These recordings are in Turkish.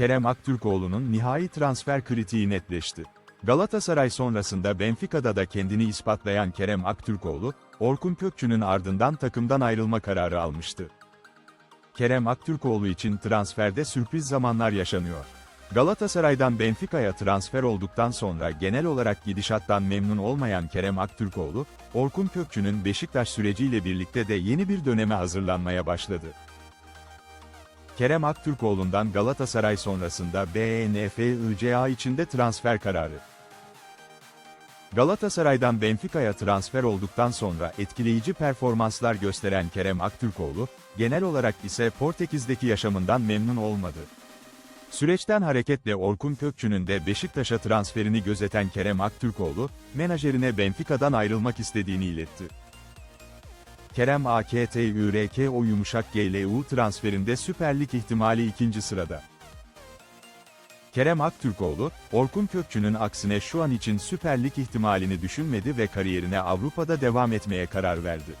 Kerem Aktürkoğlu'nun nihai transfer kritiği netleşti. Galatasaray sonrasında Benfica'da da kendini ispatlayan Kerem Aktürkoğlu, Orkun Kökçü'nün ardından takımdan ayrılma kararı almıştı. Kerem Aktürkoğlu için transferde sürpriz zamanlar yaşanıyor. Galatasaray'dan Benfica'ya transfer olduktan sonra genel olarak gidişattan memnun olmayan Kerem Aktürkoğlu, Orkun Kökçü'nün Beşiktaş süreciyle birlikte de yeni bir döneme hazırlanmaya başladı. Kerem Aktürkoğlu'ndan Galatasaray sonrasında BNFICA içinde transfer kararı. Galatasaray'dan Benfica'ya transfer olduktan sonra etkileyici performanslar gösteren Kerem Aktürkoğlu, genel olarak ise Portekiz'deki yaşamından memnun olmadı. Süreçten hareketle Orkun Kökçü'nün de Beşiktaş'a transferini gözeten Kerem Aktürkoğlu, menajerine Benfica'dan ayrılmak istediğini iletti. Kerem AKTÜRKO yumuşak GLU transferinde Süper Lig ihtimali ikinci sırada. Kerem Aktürkoğlu, Orkun Kökçü'nün aksine şu an için Süper Lig ihtimalini düşünmedi ve kariyerine Avrupa'da devam etmeye karar verdi.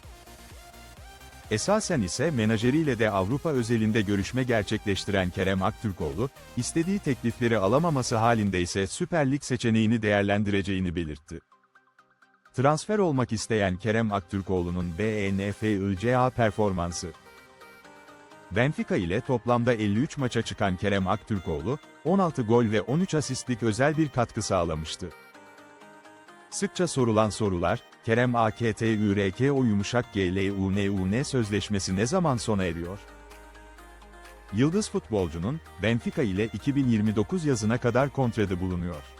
Esasen ise menajeriyle de Avrupa özelinde görüşme gerçekleştiren Kerem Aktürkoğlu, istediği teklifleri alamaması halinde ise Süper Lig seçeneğini değerlendireceğini belirtti. Transfer olmak isteyen Kerem Aktürkoğlu'nun BNFICA performansı. Benfica ile toplamda 53 maça çıkan Kerem Aktürkoğlu, 16 gol ve 13 asistlik özel bir katkı sağlamıştı. Sıkça sorulan sorular, Kerem AKTÜRKO yumuşak GLUNUN sözleşmesi ne zaman sona eriyor? Yıldız futbolcunun, Benfica ile 2029 yazına kadar kontratı bulunuyor.